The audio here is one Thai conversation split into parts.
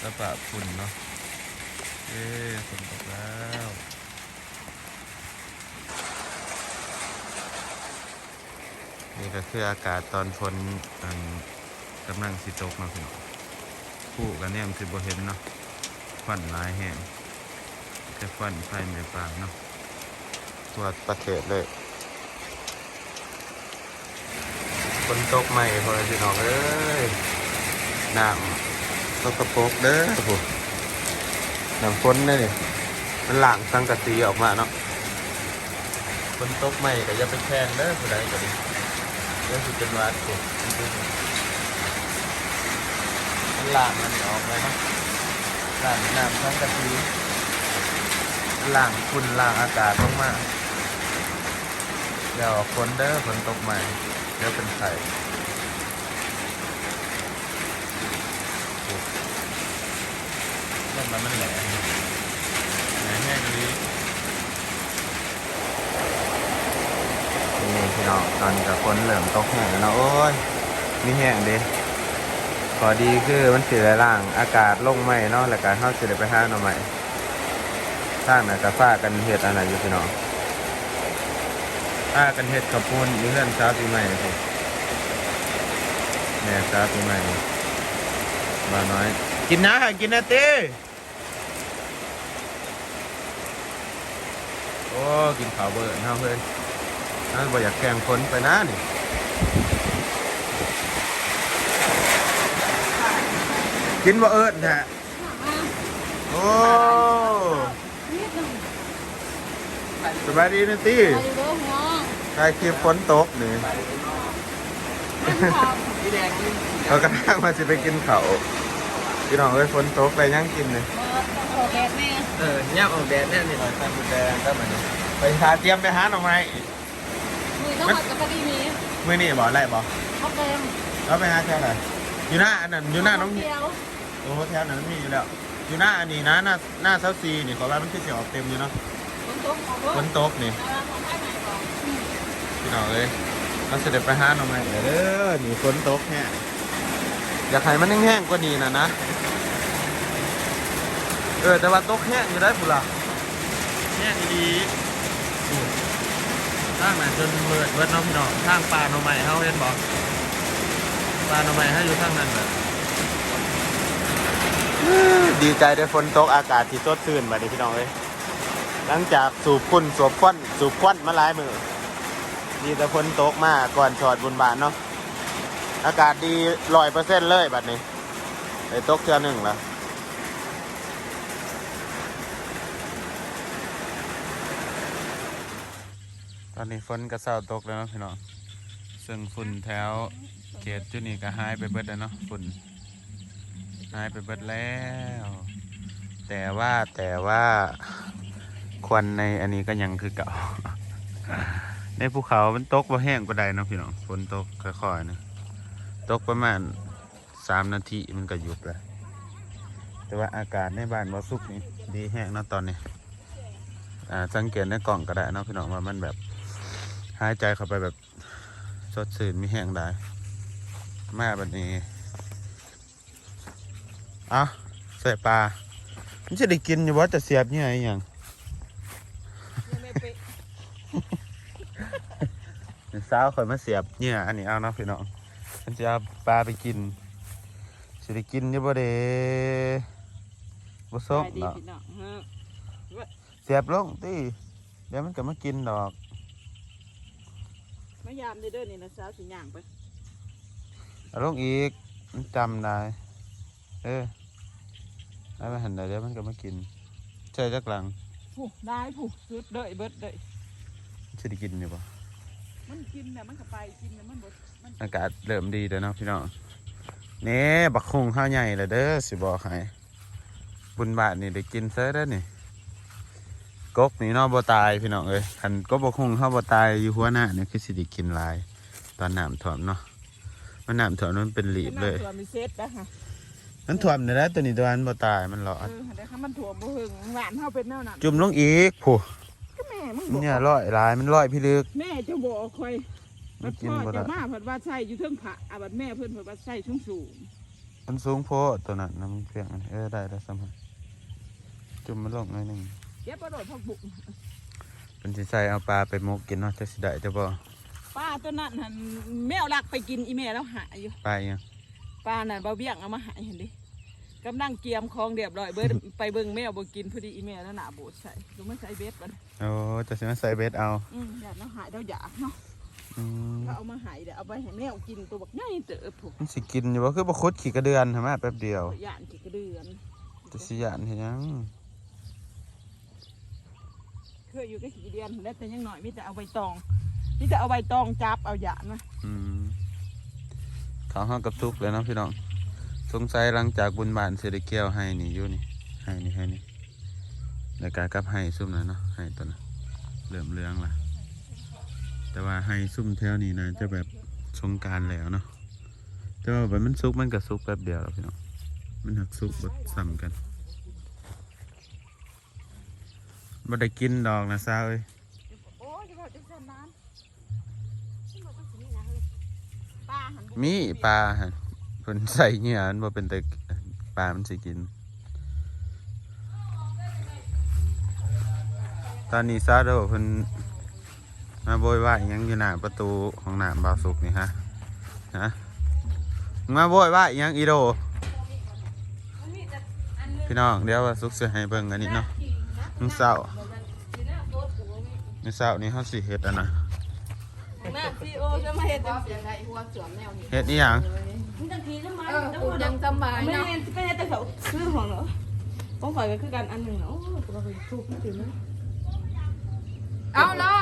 แล้วปะฝุ่นเนาะเอ้ฝนตกแล้วนี่ก็คืออากาศตอนฝนกำลังสิตกเนาะพี่น้องผู้กันเนี่ยมันสิบ่เห็นเนาะควันหลายแห้งแค่ควันไฟในป่าเนาะทั่วประเทศเลยฝนตกใหม่พอพี่น้องเอ้ยน้ำ ตกกระโปรกเด้อผู้น้ำฝนเด้อนี่มันหลางสังกะสีออกมาเนาะฝนตกใหม่ก็อย่าไปแข่งเด้อผู้ใดก็ดีเดี๋ยวสิเป็นวัดผู้มันหลางมันออกเลยเนาะหลางน้ำสังกะสีหลางฝุ่นหลางอากาศลงมาเดี๋ยวฝนเด้อฝนตกใหม่เดี๋ยวเป็นไข่ ต้นมันมันแหลมแหลมแห้งดีนี่พี่น้องตอนนี้กับคนเหลื่อมตกแห้งแล้วเนาะโอ้ยมีแห้งดีพอดีคือมันสีล่างอากาศลงไหมเนาะแล้วการเข้าสิได้ไปห้าหน่อใหม่สร้างน่ะกระฟ้ากันเห็ดอะไรอยู่พี่น้องฟ้ากันเห็ดกับปูนอยู่เพื่อนเช้าปีใหม่สิแม่จ้าปีใหม่มาน้อย กินนะกินนะเต้ อ้กินข้าวเบอร์นะเพื่อนนั่นบ่อยากแข่งคนไปนะนี่กินบ่เอิญแท้โอ้สบายดีนะตี้ใครคลิปฝนตกนี่เขากระทั่งมาสิไปกินเขาวพี่น้องเอ้ยฝนตกไปยังกินเลยเออย่ามออกแดดแน่นี่ไปทำบุญแดงก็เหมือนไปหาเตรียมไปหาหน่อไม้มือต้องหัดกับคดีนี้มือนี่บอกอะไรบอกเขาเต็มแล้วไปหาแถวไหนอยู่หน้าอันนั้นอยู่หน้าน้องเดียวโอ้แถวนั้นมีอยู่แล้ว อยู่หน้าอันนี้นะหน้าหน้าเซาซีนี่ขอว่ามันคือสิออกเต็มอยู่เนาะฝนตกของรถฝนตกนี่แล้วของให้ใหม่ก่อนพี่น้องเอ้ยเราเสด็จไปหาหน่อไม้เด้อนี่ฝนตกแห้งอยากให้มันแห้งๆกว่านี้นะนะ เออ แต่ว่าตกแห้งอยู่ได้ปุ่ล่ะแห้งดีนี่ทางนั้นจนเบิดเบิดน้องพี่น้องทางปลาหน่อไม้เฮาเห็นบอกปลาหน่อไม้เฮาอยู่ทางนั้นแบบดีใจได้ฝนตกอากาศที่สดชื่นมาดิพี่น้องเอ้ยหลังจากสูบฝุ่นสูบควันสูบควันมาหลายมือดีแต่ฝนตกมาก่อนชอดบุญบานเนาะอากาศดีร้อยเปอร์เซ็นต์เลยบัดนี้ไอ้ตกเทือหนึ่งแล้ว อนนี้ฝนกระเซ้าตกแล้วเนาะพี่น้องซึ่งฝุ่นแถวเขตจุดนี้ก็หายไปเบิดแล้วเนาะฝุ่นหายไปเบิดแล้ว แต่ว่าแต่ว่าควันในอันนี้ก็ยังคือเก่า ในภูเขามันตกบ่แห้งก็ได้เนาะพี่น้องฝนตกค่อยๆนะตกประมาณสามนาทีมันก็หยุดแล้วแต่ว่าอากาศในบ้านบ่สุกนี่ดีแห้งเนาะตอนนี้ อ่าสังเกตในกล่องก็ได้เนาะพี่น้องว่ามันแบบ หายใจเข้าไปแบบสดชื่นมีแห้งได้มาแบบนี้เอะใส่ปลามันจะได้กินอยู่ว่าจะเสียบเนี่ยอหย่างไม่ไปสาวข่อยมาเสียบเนี่ยอันนี้เอาเนาะพี่น้องมันจะเอาปลาไปกินสิได้กินอยู่บ่เด้บ่ส้มดีเนาะพี่น้องฮะเสียบลงติเดี๋ยวมันก็มากินดอก ไม่ยามเด้อนี่นะสาวสิย่างไปเอาลงอีกมันจำได้เออเอาไปหันได้เดี๋ยวมันก็มากินใช่จักหลังผู้ได้ผู้สุดเด้ยเบิดเด้ยสิได้กินอยู่บ่มันกินเนี่ยมันก็ไปกินเนี่ยมันบ่มันอากาศเริ่มดีแล้วเนาะพี่น้องนี่บักคงข้าวใหญ่เลยเด้อสิบอกให้บุญบาทนี่ได้กินเซะเด้อนี่ กกนี่เนาะบ่ตายพี่น้องเอ้ยคันก็บ่คงเฮาบ่ตายอยู่หัวหน้าเนี่ยคือสิได้กินหลาย ตอนน้ำท่วมเนาะมันน้ำท่วมมันเป็นหลีบเลยตัวมีเซตนะฮะมันท่วมนี่แหละตัวนี้ตัวนั้นบ่ตายมันรอเอดอแต่ถ้ามันถ่วมบ่หึงหวานเฮาเป็นแนวนั้นจุ่มลงอีกผู้ก็แม่มึงบอกเนี่ยร้อยหลายมันร้อยพี่ลึก แม่จะบอกคอยมับันดกินพ่อบ่จะได้มาเพิ่นว่าใส่อยู่เทิงผะอะบัดแม่เพิ่นเพิ่นว่าใส่สูงสูงมันสูงโพดตัวนั้นนะมันเพียงอันนี้เออได้ได้สมัยจุ่มมันลงหน่อยหนึงเก็บบ่โดดพักบุกเป็นสิใส่เอาปลาไปหมกกินเนาะจะสิได้จะบ่ป้าตัวนั้นหั่นแมวลักไปกินอีแม่แล้วหายอยู่ปลาอีหยังป้าน่ะเบาเบี้ยงเอามาใหายเห็นดิกำลังเกียมของเรียบร้อยเบิดไปเบิ่งแมวบ่กินพอดีอีแม่แล้วหน้าโบดใส่ดูมันใส่เบ็ดบัดโอ้จะสิมาใส่เบ็ดเอาอืมอยากน้าหายเราอยากเนาะอืมเราเอามาใหายเดี๋ยวเอาไปให้แมวกินตัวบักใหญ่เต๋อผูกมันสิกินอยู่บ่คือบ่คุดขี้กระเดือนใช่ไหมแป๊บเดียวย่านกี่กระเดือนจะสิยานเฮ็ดหยังเค ยอยู่กับกี่เดือนแล้วแต่ยังหน่อยมีแต่เอาใบตองมีแต่เอาใบตองจับเอาหยาดนะอืมเขาเฮากับทุกเลยเนาะพี่น้องสงสัยหลังจากบุญบานสิได้เกี่ยวให้นี่อยู่นี่ให้นี่ให้นี่แล้วก็กลับให้ซุ่มหน่ะเนาะให้ตัวน่ะเริ่อมเรื่องละแต่ว่าให้ซุ่มแถวนี้นะจะแบบสงการแล้วเนาะแต่ว่าแบบมันสุกมันก็สุกแป๊บเดียวแล้วพี่น้องมันหักสุกบดซ้ำกัน บ่ได้กินดอกนะซาเอ้ยโอ้ยจะบอกจะสนานป้าหันมีปลาหั่นเพิ่นใส่เหงื่อมันบ่เป็นแต่ปลามันสิกิน ตอนนี้ซาโดเพิ่นมาโวยวายหยังอยู่หน้าประตูของน้ำบาวสุกนี่ฮะฮะมึงมาโวยวายหยังอีโดพี่น้องเดี๋ยวว่าสุกสิให้เบิ่งอันนี้เนาะมึงเศร้า มึงเศร้านี่เฮาสิเฮ็ดอันน่ะหน้าซีโอจะมาเห็ดจังเสียงได้หัวสวมแนวนี้เฮ็ดอีหยังเออกูยังสบายไม่เนาะเห็นไม่เห็นแต่เขาซื้อของเหรอต้องข่อยก็คือกันอันหนึ่งเนาะโอ้ยเราไปทุบไม่ถึงนะเอาแล้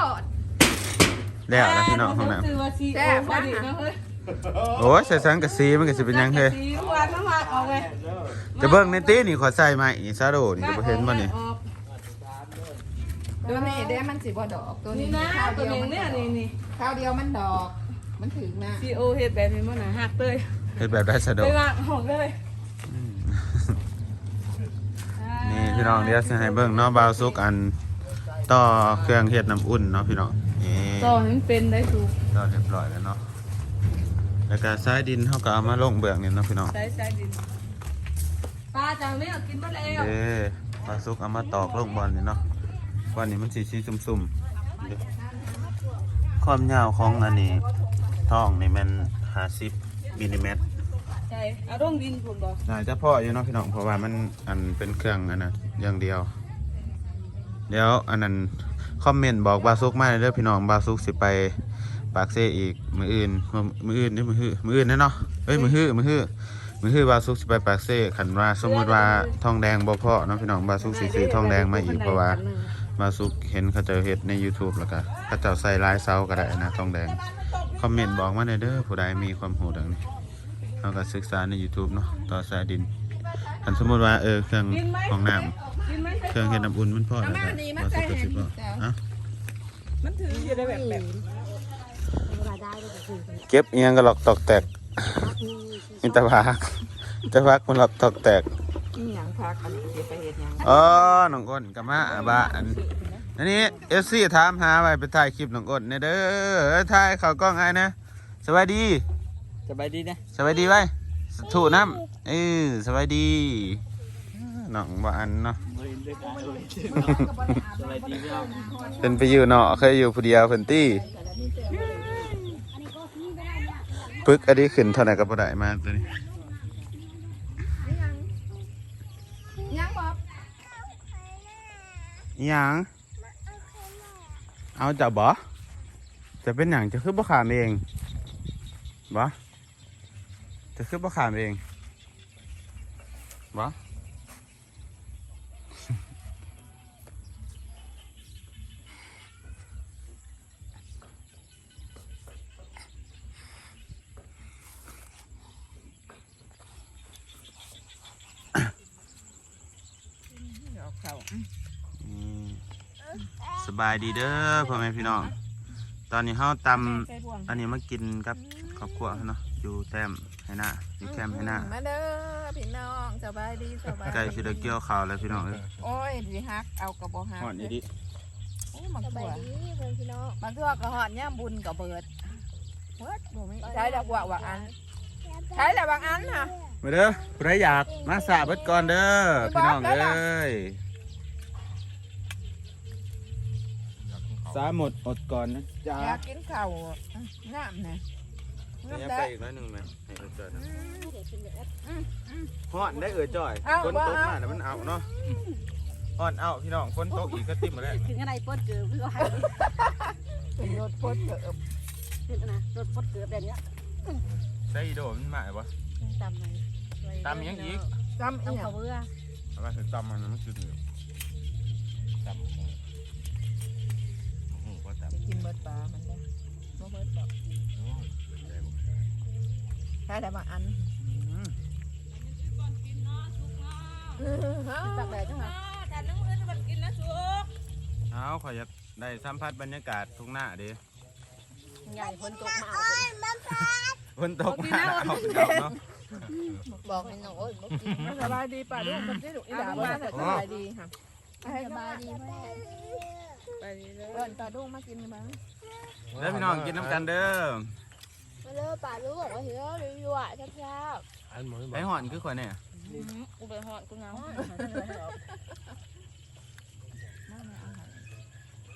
แล้วนะพี่น้องห้องน้ำซื้อว่าซีโอพอดีนะเฮ้ยโอ้ยใส่สังกะสีมันก็สิเป็นหยังเฮ้ยสีวันน้ำมันออกเลยจะเบิ่งในตีนี่ขอใส่มาอีซาโดนี่จะบ่เห็นบ่นี่ ตัวนี้เด้มันสิบ่ดอกตัวนี่นี้นะข้าวตัวเดียวนี้มันเนี่ยนี่นี่ข้าวเดียวมันดอก มันถึงนะซีโอเฮ็ดแบบนี้มันน่ะหักเลยเฮ็ดแบบได้ซาโดไปวางหอกเลยนี่พี่น้องเดี๋ยวสิให้เบิ่งเนาะบาวซุกอันต่อเครื่องเฮ็ดน้ำอุ่นเนาะพี่น้องนี่ต่อให้มันเป็นได้ถูกต่อเรียบร้อยแล้วเนาะแล้วก็ทรายดินเฮาก็เอามาลงเบื้องนี่เนาะพี่น้องใช้ใช้ดินปลาจังเนี่ยกินมาแล้วเด้บาวซุกเอามาตอกลงบอลนี่เนาะ บอลนี่มันสิสีซุ่มๆเด้ความยาวของอันนี้ท้องนี่มัน50มิลลิเมตรใช่เอาร่องดินผมบอกน่าจะพออยู่เนาะพี่น้องเพราะว่ามันอันเป็นเครื่องอันนั้นอย่างเดียว เดี๋ยวอันนั้นคอมเมนต์บอกบาซุกมาเด้อพี่น้องบาซุกสิไปปากเซอีกมืออื่นมื้อมืออื่นนี่มือฮือมืออื่นแน่เนาะเอ้ยมือฮือมือฮือมือฮือบาซุกสิไปปากเซขันว่าสมมุติว่าทองแดงบ่พอเนาะพี่น้องบาซุกสิซื้อทองแดงมาอีกเพราะว่า บาซุกเห็นเขาเจ้าเฮ็ดใน YouTube แล้วก็เขาเจ้าใส่ลายเซาก็ได้นะทองแดง คอมเมนต์บอกมาหน่อยเด้อผู้ใดมีความรู้ดังนี้เราก็ศึกษาใน YouTube เนาะต่อสายดินอันสมมติว่าเออเครื่องของน้ำเครื่องเฮ็ดน้ำอุ่นมันพอแล้วก็มาสุกกระสิบพออะมันถืออยู่ได้แบบแบบเก็บเอียงก็หลอกตอกแตกมีแตะพักแตะพักมันหลอกตอกแตก อีหยังพักอันนี้เดี๋ยวไปเฮ็ดหยังอ๋อน้องอ้นกับมาอาบะอันอันนี้เอฟซีถามหาไว้ไปถ่ายคลิปน้องอ้นเนี่ยเด้อเอ้ยถ่ายเขากล้องไอ้นะสวัสดีสบายดีนะสวัสดีไว้ถูน้ำเออสวัสดีน้องบ้านเนาะสบายดีพี่น้องเป็นไปอยู่เนาะเคยอยู่ผู้เดียวเพิ่นตี้ปึกอันนี้ขึ้นเท่าไหร่ก็บ่ได้มาตัวนี้ ยังบ่ อิห ยังเอาจะบ่จะเป็นอย่างจะขึ้นบ่ขามเองบ่จะขึ้นบ่ขามเองบ่อื บายดีเด้อพ่อแม่พี่น้อง ตอนนี้เฮาตำ อันนี้มากินกับครอบครัวเนาะอยู่แต้มให้หน้าอยู่แคมป์ให้หน้ามาเด้อพี่น้องสบายดีสบายใกล้สิได้เกี่ยวข้าวแล้วพี่น้องเอ้ยโอ้ยสิฮักเอากระบอกฮักฮอดอีดิโอ้ยมันสตับายวดีเพื่อนพี่น้องมันตัวกระหอดย่ามบุญกับเบิดเฮ้ยบ่มีใช้ดอกว่าว่าอัน ใช้แล้วบางอันค่ะ มาเด้อผู้ใครอยากมาสาเบิดก่อนเด้อพี่น้องเอ้ย สาหมดอดก่อนนะจ้าอยากกินข้าวน้ำนะยัน้ำงได้ไปอีกน้อยหนึ่งไหมให้เออจอยนะอืมอืมฮ้อนได้เออจอยเอ้าฝนตกว่ามาแต่มันเอาเนาะฮ้อนเอาพี่น้องฝนตกอีกก็ติ่มมาแล้วถึงอะไรปดเกือบคือว่าเป็นรถพดเกิบถึงนะรถปดเกือบแบบเนี้ยใส่อีโดมันมาบ่ตำเลยตำยังอีกจำอีต้องหยัเขางเบื่อเอาไปตำมันมันคือเหนียวตำ หูหูก็ตำจะกินเบิดปลา มันได้บ่เบิดดอกใช้แล้วบางอันอืมตักแดดจังหวะแต่น้ำมือมันกินแล้วสุกเอาขอยอยากได้สัมผัสบรรยากาศทุ่งหน้าดิใหญ่คนตกมาฝนตกมาเอาดอกเนาะบอกให้น้องโอ้ยบอกกินสบายดีป่ะลูกมันได้ลูกอีหลาบ่ได้สบายดีค่ะสบายดีแม่ ไปเลยเอิ้นตาดุ้งมากินบ้างแล้วพี่น้องกินน้ำกันเด้อมาเลิกป่าลูกบอกว่าเฮ้ยรีวิวอะชับชับไอ้ห่อนคือคนเนี่ยกูไปหอดกูน้ำ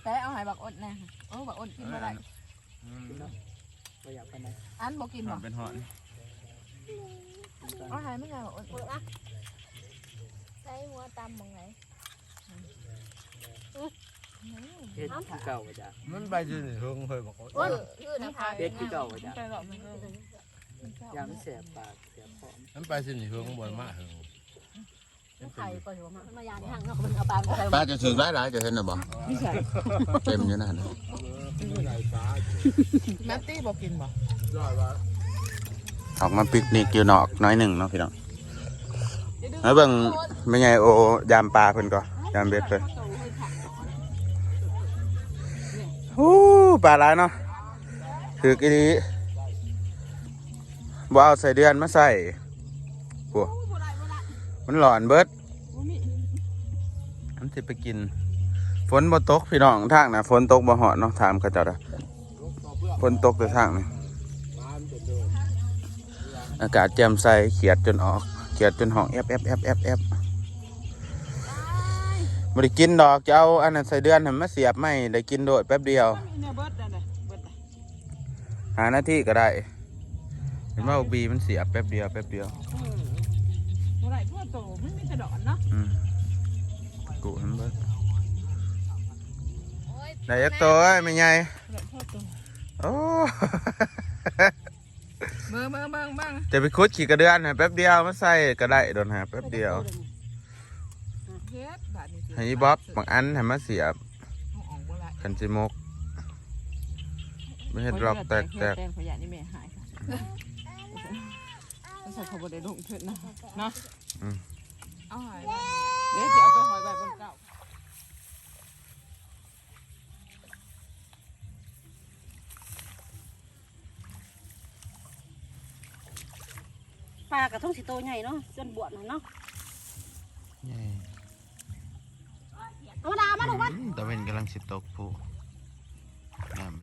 แต่เอาใหายบักอดแน่ค่ะโอ้บักอดกินบ่ได้อืมอันบ่กินห่อบ่นเป็นห่อนเอาใหายไม่ไงบักอดเปิดอะใช้หัวตำมองไหน เฮ็ดคือเก่าจ้ะมันไปจนถึงเคยบอกว่าโอ้ยคือนะคะเฮ็ดคือเก่าจ้ะไปหรอกมันก็ยามแสบปากแสบคอมันไปจนถึงบ่อยมากเหรอไข่ก่อนอยู่มามายานห่างเนาะมันเอาปลาไปป้าจะถึงหลายๆจะเห็นหรือเปล่าเต็มอยู่นั่นแมตตี้บ่กินบ่ยอดว่าออกมาปิกนิกอยู่นอกน้อยหนึ่งเนาะพี่น้องแล้วเบิ่งไม่ไงโอยามปลาเพิ่นก็ยามเบ็ดเพิ่น ปลาหลายเนาะถือกี่ดีบ่เอาใส่เดือนมาใส่ปัวมันหลอนเบิดอันสิไปกิน ฝนบ่ตกพี่น้องทางนะฝนตกบ่เหอดเนาะถามเขาเจ้าเด้อฝนตกแต่ทางนี่อากาศแจ่มใสเขียดจนออก เขียดจนห้องแอบแอบแอบแอบแอบ ไม่ได้กินดอกจะเอาอันนั้นใส่เดือนให้มาเสียบไม่ได้กินโดดแป๊บเดียวเนี่ยเบิดนั่นน่ะเบิดหาหน้าที่ก็ได้เห็นว่าบีมันเสียบแป๊บเดียวแป๊บเดียวเมื่อไหร่พ่อโตมันมีแต่ดอนเนาะอืมกูมันเบิดได้ยักตัวเอ้ยไม่ไงเมื่อไหร่พ่อโตโอ้เบิ่งเบิ่งเบิ่งเบิ่งจะไปคุดขี่กระเดือนให้แป๊บเดียวมาใส่ก็ได้โดนหาแป๊บเดียวเฮ็ดบาดนี้สิ ให้อีบ๊อบบางอันให้มาเสียบเอาออกบ่ละกันจิมกไม่เห็นหรอกแตกแตกแตกขยะนี่แม่หายค่ะไม่ใช่เขาบ่ได้ลงทุนนะเนาะเอาใหายเดี๋ยวจะเอาไปหอยแบบบนเก่าปลากระทงสีโตใหญ่เนาะจนบวชเนาะ มาถูกปะตะเวนกำลังสิตกผู้